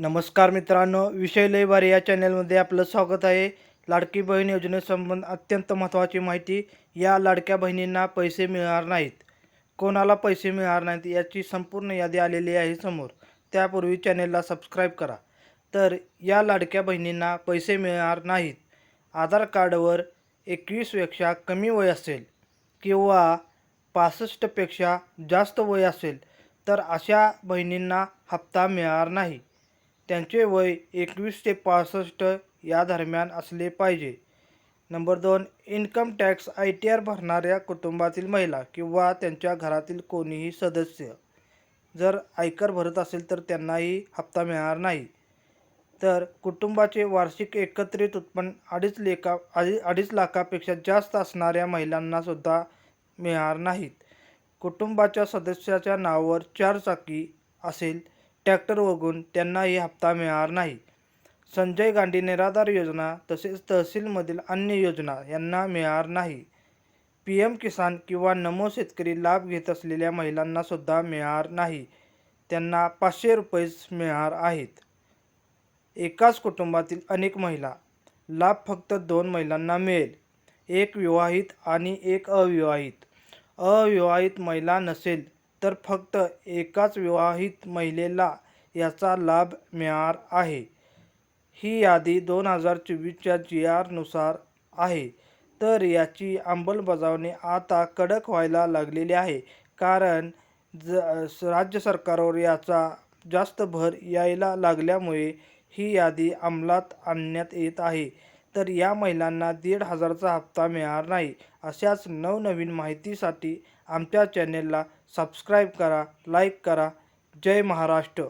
नमस्कार मित्रांनो विषय लय या चॅनलमध्ये आपलं स्वागत आहे. लाडकी बहीण योजनेसंबंध अत्यंत महत्त्वाची माहिती. या लाडक्या बहिणींना पैसे मिळणार नाहीत. कोणाला पैसे मिळणार नाहीत याची संपूर्ण यादी आलेली आहे समोर. त्यापूर्वी चॅनेलला सबस्क्राईब करा. तर या लाडक्या बहिणींना पैसे मिळणार नाहीत. आधार कार्डवर एकवीसपेक्षा कमी वय असेल किंवा पासष्टपेक्षा जास्त वय असेल तर अशा बहिणींना हप्ता मिळणार नाही. त्यांचे वय एकवीस ते पासष्ट या दरम्यान असले पाहिजे. नंबर दोन income tax I T R भरणाऱ्या कुटुंबातील महिला किंवा त्यांच्या घरातील कोणीही सदस्य जर आयकर भरत असेल तर त्यांनाही हप्ता मिळणार नाही. तर कुटुंबाचे वार्षिक एकत्रित उत्पन्न अडीच लेखा अडी अडीच लाखापेक्षा जास्त असणाऱ्या महिलांनासुद्धा मिळणार नाहीत. कुटुंबाच्या सदस्याच्या नावावर चार चाकी असेल टॅक्टर वगळून त्यांनाही हप्ता मिळणार नाही. संजय गांधी निराधार योजना तसेच तहसीलमधील अन्य योजना यांना मिळणार नाही. पी एम किसान किंवा नमो शेतकरी लाभ घेत असलेल्या महिलांनासुद्धा मिळणार नाही. त्यांना पाचशे रुपयेच मिळणार आहेत. एकाच कुटुंबातील अनेक महिला लाभ फक्त दोन महिलांना मिळेल. एक विवाहित आणि एक अविवाहित. अविवाहित महिला नसेल तर फक्त एकाच विवाहित महिलेला याचा लाभ मिळणार आहे. ही यादी दोन हजार चोवीसच्या जी आरनुसार आहे. तर याची अंमलबजावणी आता कडक व्हायला लागलेली आहे. कारण ज राज्य सरकारवर याचा जास्त भर यायला लागल्यामुळे ही यादी अंमलात आणण्यात येत आहे. तर या महिलांना दीड हजारचा हप्ता मिळणार नाही. अशाच नवनवीन माहितीसाठी आमच्या चॅनेलला सबस्क्राईब करा लाईक करा. जय महाराष्ट्र.